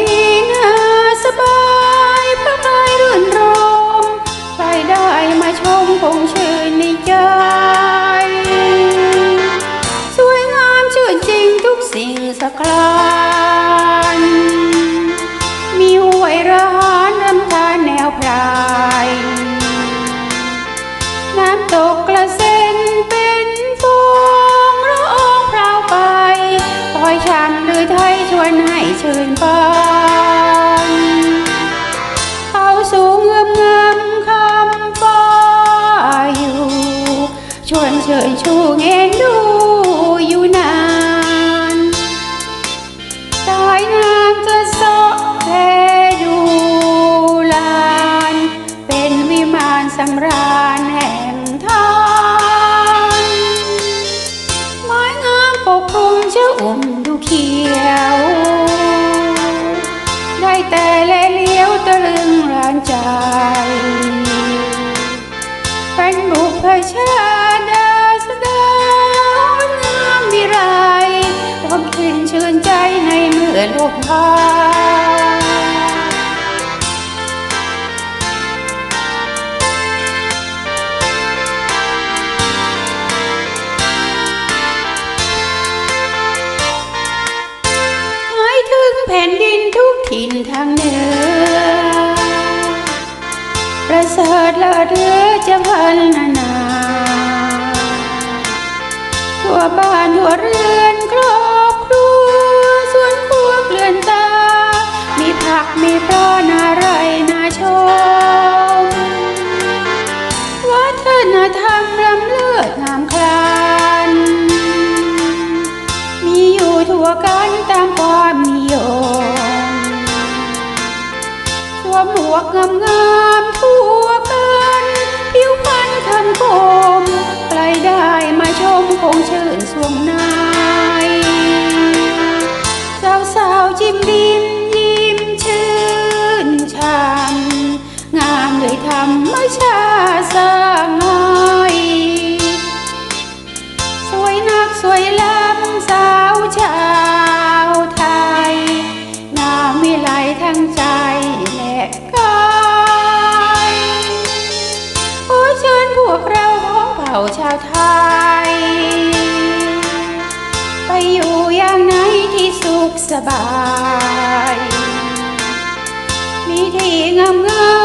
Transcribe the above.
ดีน่าสบายพระไม้รื่นรมใครได้มาชมคงชื่นในใจ สวยงามชื่นจริงทุกสิ่งสักลา ชวนเชิญชูเงนดูอยู่นานสายน้ำจะเสาะแพดูลาน เป็นวิมานสำราญแห่งทานไม้งามปกคลุมเจ้าอุ่มดูเขียว ได้แต่แลเลี้ยวตะลึงรานใจ อโลกพาหมายถึงแผ่นดินทุกถิ่นทางเหนือ ประเสริฐเลิศเรือจะพันนานาทั่วบ้านทั่วเรือน เพราะนาไรนาชม วัฒนธรรมรำเลิศงามคลาน มีอยู่ทั่วกันตามความนิยมสวมหมวกงามงาม สวยล้ำสาวชาวไทย งามวิไลทั้งใจและกายขอเชิญพวกเราของเผ่าชาวไทย ไปอยู่อย่างไหนที่สุขสบาย มีที่งามงาม